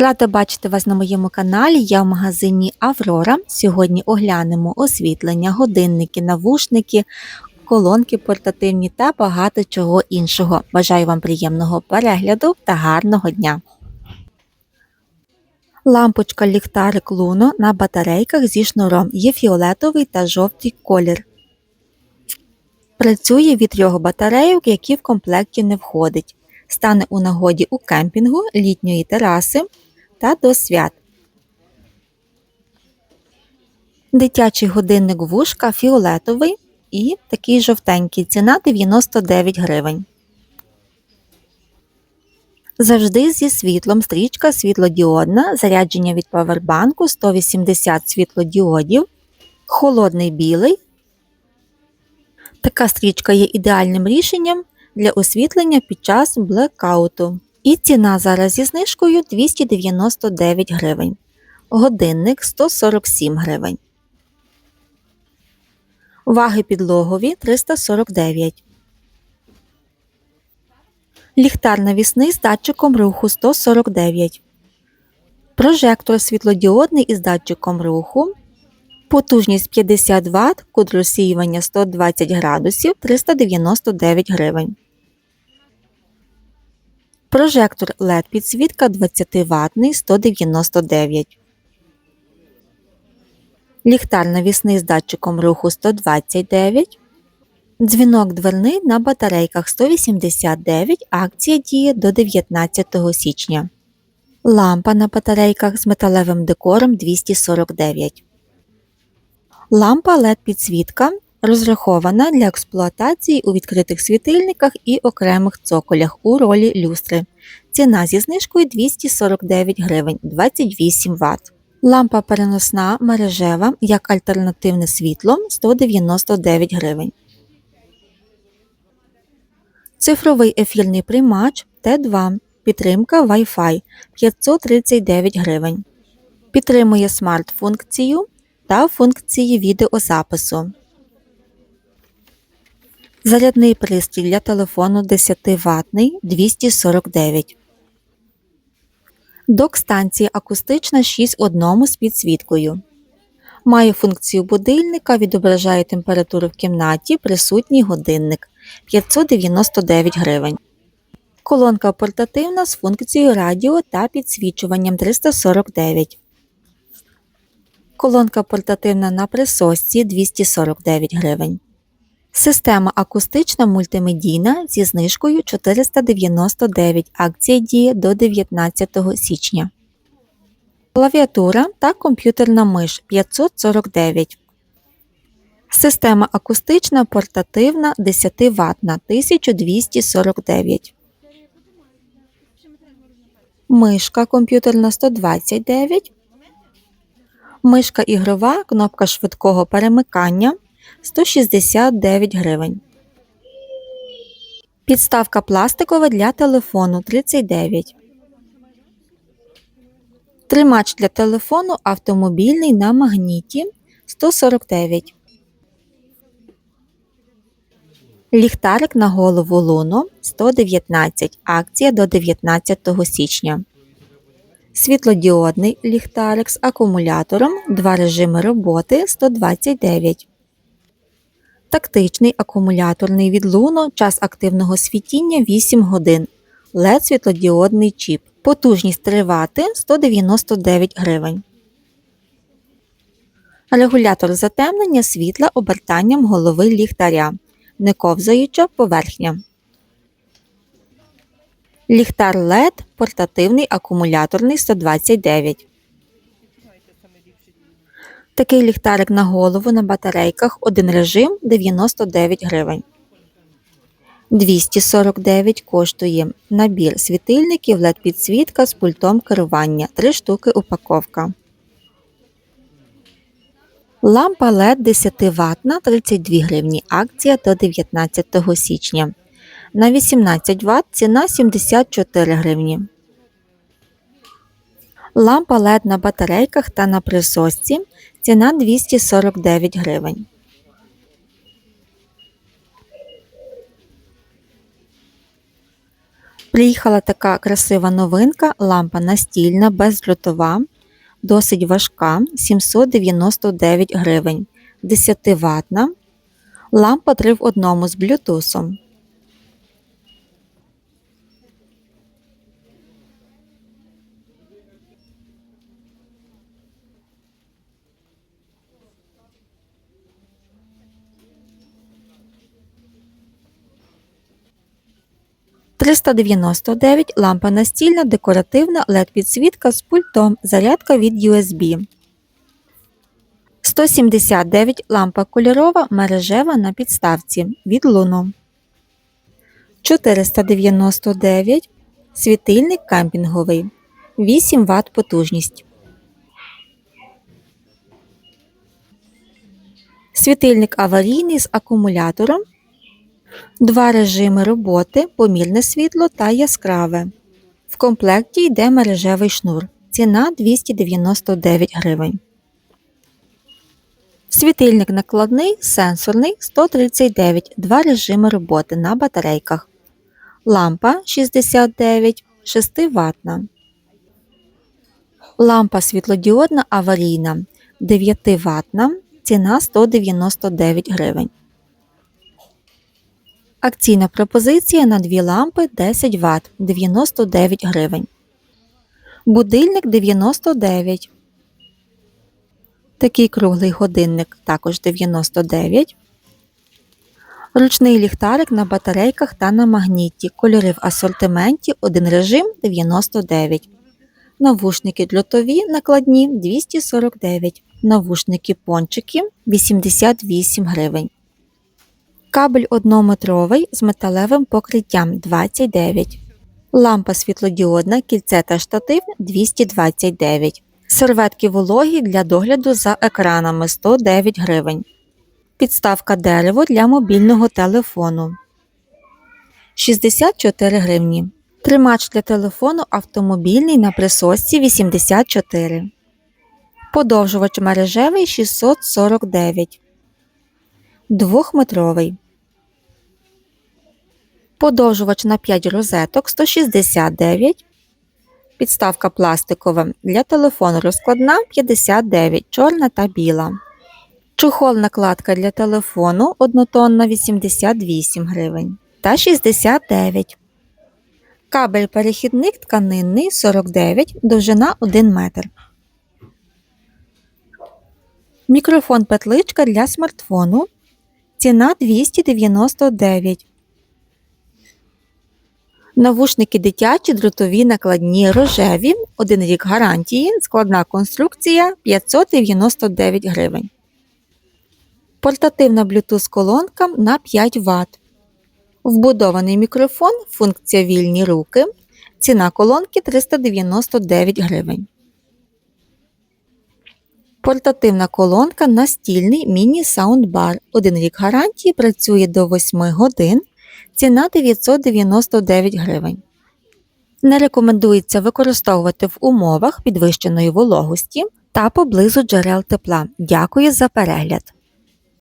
Рада бачити вас на моєму каналі. Я в магазині Аврора. Сьогодні оглянемо освітлення, годинники, навушники, колонки портативні та багато чого іншого. Бажаю вам приємного перегляду та гарного дня. Лампочка ліхтарик Луно на батарейках зі шнуром є фіолетовий та жовтий колір. Працює від трьох батарейок, які в комплекті не входить. Стане у нагоді у кемпінгу, літньої тераси та до свят. Дитячий годинник вушка фіолетовий і такий жовтенький. Ціна 99 гривень. Завжди зі світлом стрічка світлодіодна, зарядження від павербанку 180 світлодіодів, холодний білий. Така стрічка є ідеальним рішенням для освітлення під час блекауту. І ціна зараз зі знижкою 299 гривень. Годинник 147 гривень. Ваги підлогові 349. Ліхтар навісний з датчиком руху 149. Прожектор світлодіодний із датчиком руху. Потужність 50 Вт, кут розсіювання 120 градусів 399 гривень. Прожектор LED підсвітка 20 ватний 199. Ліхтар навісний з датчиком руху 129. Дзвінок дверний на батарейках 189. Акція діє до 19 січня. Лампа на батарейках з металевим декором 249. Лампа LED підсвітка розрахована для експлуатації у відкритих світильниках і окремих цоколях у ролі люстри. Ціна зі знижкою 249 гривень 28 Вт. Лампа переносна мережева як альтернативне світло 199 гривень. Цифровий ефірний приймач Т2. Підтримка Wi-Fi 539 гривень. Підтримує смарт-функцію та функції відеозапису. Зарядний пристрій для телефону 10 ватний 249. Док-станція акустична 6 в одному з підсвіткою. Має функцію будильника, відображає температуру в кімнаті, присутній годинник 599 гривень. Колонка портативна з функцією радіо та підсвічуванням 349. Колонка портативна на присосці 249 гривень. Система акустична мультимедійна зі знижкою 499. Акція діє до 19 січня. Клавіатура та комп'ютерна миш 549. Система акустична портативна 10 ватна 1249. Мишка комп'ютерна 129. Мишка ігрова, кнопка швидкого перемикання 169 гривень. Підставка пластикова для телефону 39. Тримач для телефону автомобільний на магніті 149. Ліхтарик на голову луну 119. Акція до 19 січня. Світлодіодний ліхтарик з акумулятором. Два режими роботи 129. Тактичний акумуляторний від Luno, час активного світіння 8 годин. LED світлодіодний чіп. Потужність 3 Вт 199 гривень. Регулятор затемнення світла обертанням голови ліхтаря. Не ковзаюча поверхня. Ліхтар LED портативний акумуляторний 129. Такий ліхтарик на голову на батарейках один режим 99 гривень. 249 коштує набір світильників LED підсвітка з пультом керування 3 штуки упаковка. Лампа LED 10 ватна 32 гривні. Акція до 19 січня. На 18 Вт ціна 74 гривні. Лампа LED на батарейках та на присосці ціна 249 гривень. Приїхала така красива новинка, лампа настільна, бездротова, досить важка, 799 гривень, 10 ватна. Лампа 3 в одному з блютусом. «399» лампа настільна, декоративна LED-підсвітка з пультом, зарядка від USB. 179 лампа кольорова мережева на підставці від Луно. 499 світильник кемпінговий. 8 Вт потужність. Світильник аварійний з акумулятором. Два режими роботи, помірне світло та яскраве. В комплекті йде мережевий шнур. Ціна 299 гривень. Світильник накладний, сенсорний 139, два режими роботи на батарейках. Лампа 69, 6 ватна. Лампа світлодіодна аварійна 9 ватна. Ціна 199 гривень. Акційна пропозиція на дві лампи 10 Вт 99 гривень. Будильник 99. Такий круглий годинник також 99. Ручний ліхтарик на батарейках та на магніті. Кольори в асортименті один режим 99. Навушники дльотові накладні 249. Навушники пончики 88 гривень. Кабель 1-метровий з металевим покриттям 29. Лампа світлодіодна, кільце та штатив 229. Серветки вологі для догляду за екранами 109 гривень. Підставка дерево для мобільного телефону 64 гривні. Тримач для телефону автомобільний на присосці 84. Подовжувач мережевий 649. Двохметровий. Подовжувач на 5 розеток 169. Підставка пластикова для телефону розкладна 59, чорна та біла. Чухол накладка для телефону однотонна 88 гривень та 69. Кабель перехідник тканинний 49, довжина 1 метр. Мікрофон петличка для смартфону. Ціна 299. Навушники дитячі, дротові, накладні, рожеві, 1 рік гарантії, складна конструкція 599 гривень. Портативна Bluetooth колонка на 5 Вт. Вбудований мікрофон, функція вільні руки. Ціна колонки 399 гривень. Портативна колонка настільний міні-саундбар. Один рік гарантії працює до 8 годин. Ціна 999 гривень. Не рекомендується використовувати в умовах підвищеної вологості та поблизу джерел тепла. Дякую за перегляд!